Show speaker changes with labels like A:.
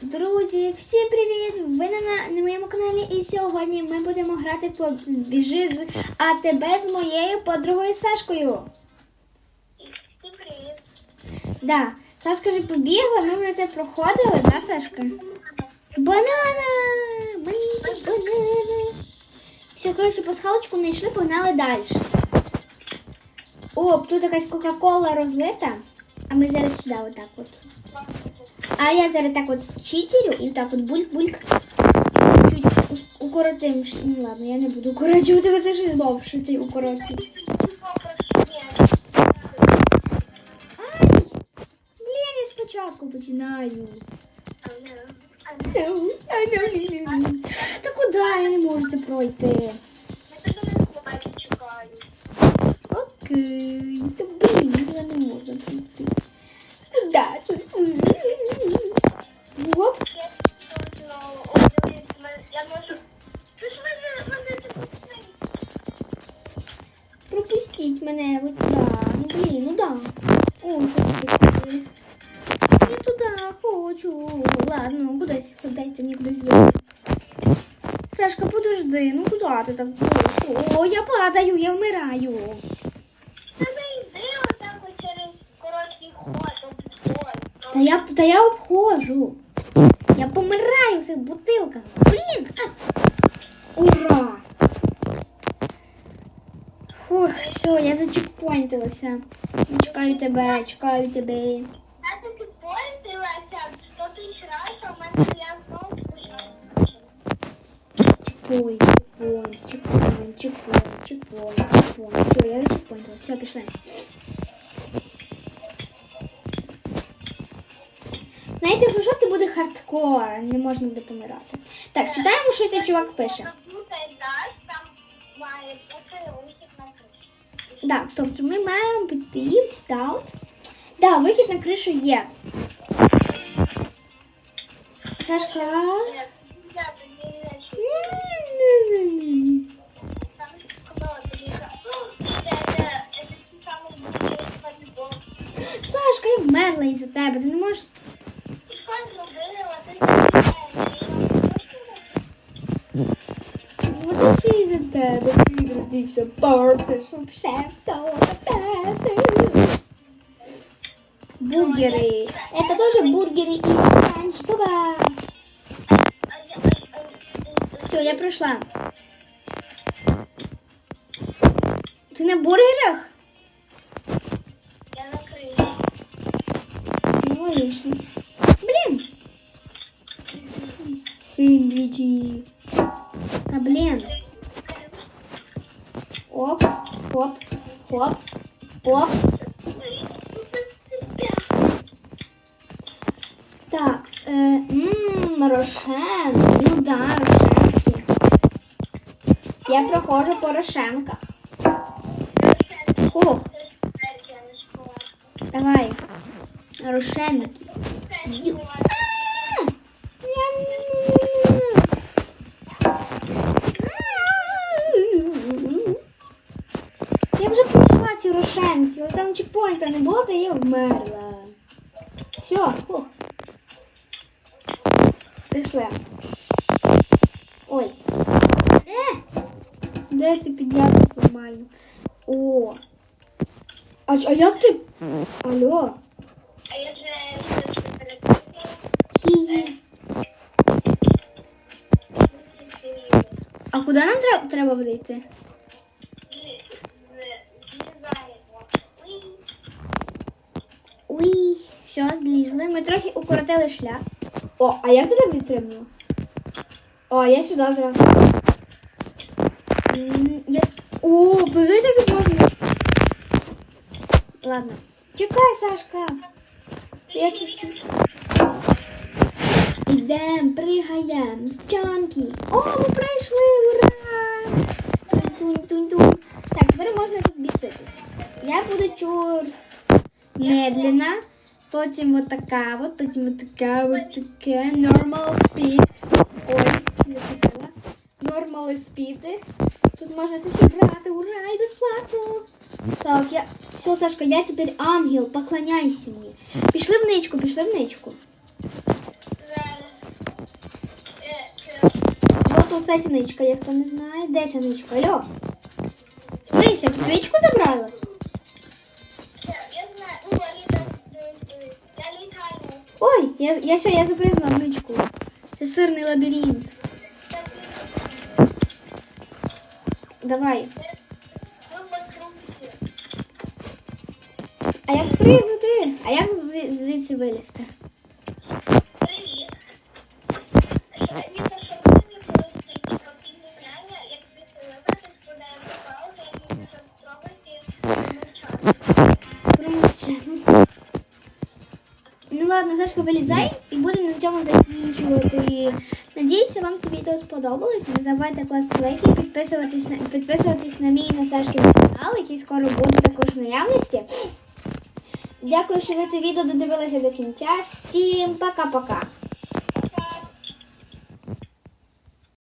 A: Друзі, всім привіт! Ви на, на, на моєму каналі і сьогодні ми будемо грати по біжи з АТБ з моєю подругою Сашкою.
B: Всім привіт.
A: Да, Сашка вже побігла, ми вже це проходили, да, Сашка? Банана! Маленька банана. Все, коротше, пасхалочку знайшли, погнали далі. О, тут якась Кока-Кола розлита, а ми зараз сюди отак от. А я зараз так от читерю і так от бульк-бульк. Чуть укоротим. Ну ладно, я не буду укорочувати, бо це щось довше цей укоротить. Ай! Блін, я спочатку починаю. Та куди я не можу це пройти? Окей, Пропустіть мене от туди. Ну блін, ну да. О, що це таке? Я туди хочу. Ладно, кудись, дайте мені кудись вийти. Сашка, подожди, ну куди ти так будеш? О, я падаю, я вмираю. Та я, та я обходжу. Я помираю в цих бутилках. Блін! А! Ура! Все, я зачекпоінтилася. Чекаю тебе, чекаю тебе.
B: Я пользувалася, то ти раз, а в мене я знову.
A: Чекпоінт, чекпоінт, чекпоінт, чекпоінт, чекпоінт, чекпоінт. Все, я зачекпоінтилася. Все, пішли. Знаєте, якщо що, це буде хардкор, не можна буде помирати. Так, читаємо, що цей чувак пише.
B: Там має бути
A: Так, стоп, то ми маємо піти так. Да, вихід на кришу є. Сашка. Сашка, я вмерла із-за тебе. Ти не можеш. Вот це із-за тебе. Ти родився портиш. Вообще все. Бургери. Это тоже бургери из Спанч Боба. Все, я пройшла. Ти на бургерах?
B: Я накрию.
A: Ну, логично. Блин. Сэндвичи. А, блин. Оп, оп, оп. Так, э, ммм, Рошен. Ну да, Рошенки. Я проходжу по Рошенках. Хух, давай. Рошенки. Але там чекпоінта не було, то я вмерла. Все, фух. Пішли. Ой. Е! Дайте піднятися нормально. О. А, а як ти? Алло.
B: А я вже
A: Хі-хі. А куди нам треба, треба буде все, злізли. Ми трохи укоротили шлях. О, а як ти так відстрибнула? О, я сюди зразу. М, Я... О, подивися, як тут можна. Ладно. Чекай, Сашка. Як тут? Ідем, пригаєм, дівчонки. О, ми прийшли, ура! Тунь-тунь-тунь-тунь. Так, тепер можна тут біситися. Я буду чур медленно, Потім отака, от, потім отака, вот, таке. Normal speed. Ой, не хотіла. Normal speed. Тут можна це все брати. Ура, і безплатно. Так, я. Все, Сашка, я тепер ангел, поклоняйся мені. Пішли в ничку, пішли в ничку.
B: Вот
A: тут, кстати, ничка, я хто не знає. Де ця ничка? Алло? В смысле, тут ничку забрала?
B: Я, я
A: що, я запригла в ничку. Це сирний лабіринт. Давай.
B: Ну, потрубки.
A: А як спригнути? А як зв- звідси вилізти? Ну ладно, Сашка, вилізай і будемо на цьому закінчувати. Надіюся, вам це відео сподобалось. Не забувайте класти лайки, підписуватись на підписуватись на мій і на Сашкин канал, який скоро буде також в наявності. Дякую, що ви це відео додивилися до кінця. Всім пока-пока.